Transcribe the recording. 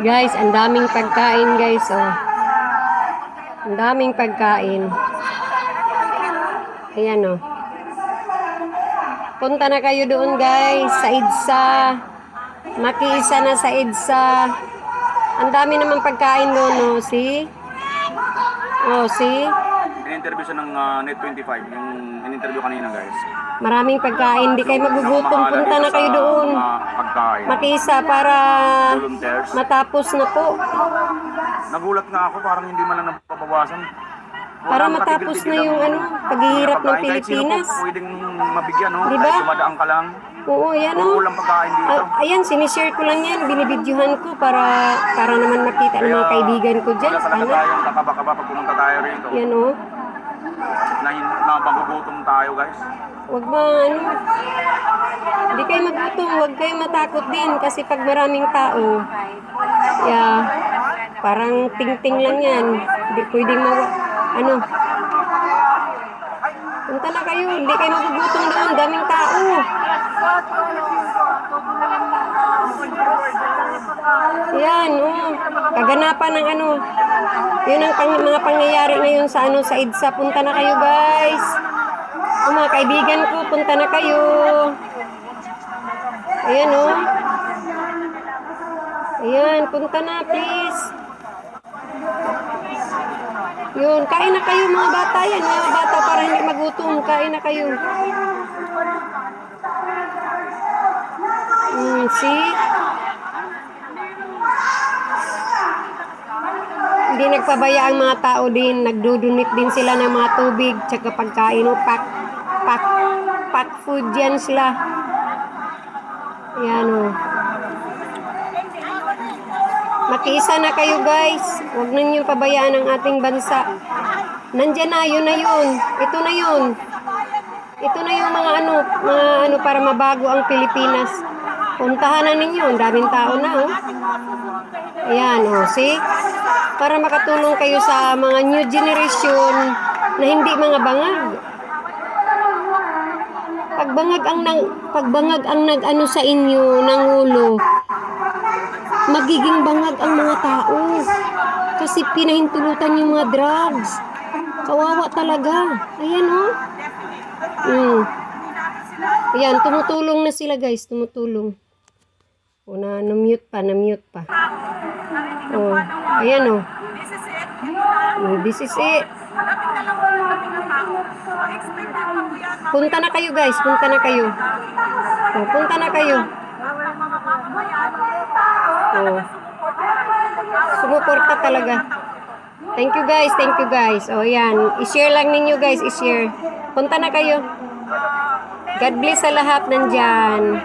Guys, ang daming pagkain guys, oh. Ang daming pagkain. Ayan, oh. Punta na kayo doon guys, sa EDSA. Makiisa na sa EDSA. Ang dami naman pagkain doon, oh. See? Oh, see? In-interview siya ng ah, Net25, yung in-interview kanina guys. Maraming pagkain. Di kayo magugutom. Punta na kayo doon. pagkain. Makiisa para Volunteers. matapos na po. Nagulat nga ako, parang hindi man lang napabawasan. Para matapos na yung ano, paghihirap ng Pilipinas. Kahit sino po pwedeng mabigyan, no? Diba? Kahit dumadaan ka lang. Oo, yan o. ulang pagkain dito. Ah, ayan, sinishare ko lang yan. Binibidyohan ko para para naman makita ng mga kaibigan ko dyan. Wala talaga Ano? tayong kakaba-kaba pag pumunta tayo rito. Yan o. Na, na magugutom tayo guys. Huwag ma, ano. Hindi kayo magutom. Huwag kayo matakot din. Kasi pag maraming tao, yeah, parang ting-ting lang yan. Hindi pwedeng mawa, ano. Punta na kayo. Hindi kayo magugutom doon. Daming tao. Yan, oh. Kaganapan ng ano. Yun ang pang, mga pangyayari ngayon sa ano sa EDSA. Punta na kayo, guys. Oh, mga kaibigan ko, punta na kayo. Ayan, oh. Ayan, punta na, please. Yun, kain na kayo mga bata yan. Mga bata para hindi magutom. Kain na kayo. Mm, see? Hindi nagpabaya ang mga tao din. Nagdudunit din sila ng mga tubig tsaka pagkain. O, pack, pack, pack food yan sila. Ayan o. Makiisa na kayo guys. Huwag na niyo pabayaan ang ating bansa. Nandyan na, yun na yun. Ito na yun. Ito na yung mga ano, mga ano para mabago ang Pilipinas. Puntahan na ninyo. Ang daming tao na oh. Ayan oh, see? Para makatulong kayo sa mga new generation na hindi mga bangag. Pagbangag ang nang pagbangag ang nag-ano sa inyo ng ulo, magiging bangag ang mga tao. Kasi pinahintulutan yung mga drugs. Kawawa talaga. Ayan oh. Mm. Ayan, tumutulong na sila guys, tumutulong. O na, na-mute pa, na-mute pa. Oh, ayan oh. Oh, this is it. Punta na kayo guys, punta na kayo. Oh, punta na kayo. Oh. Sumuporta talaga. Thank you guys, thank you guys. Oh, yan. I-share lang ninyo guys, i-share. Punta na kayo. God bless sa lahat nandyan.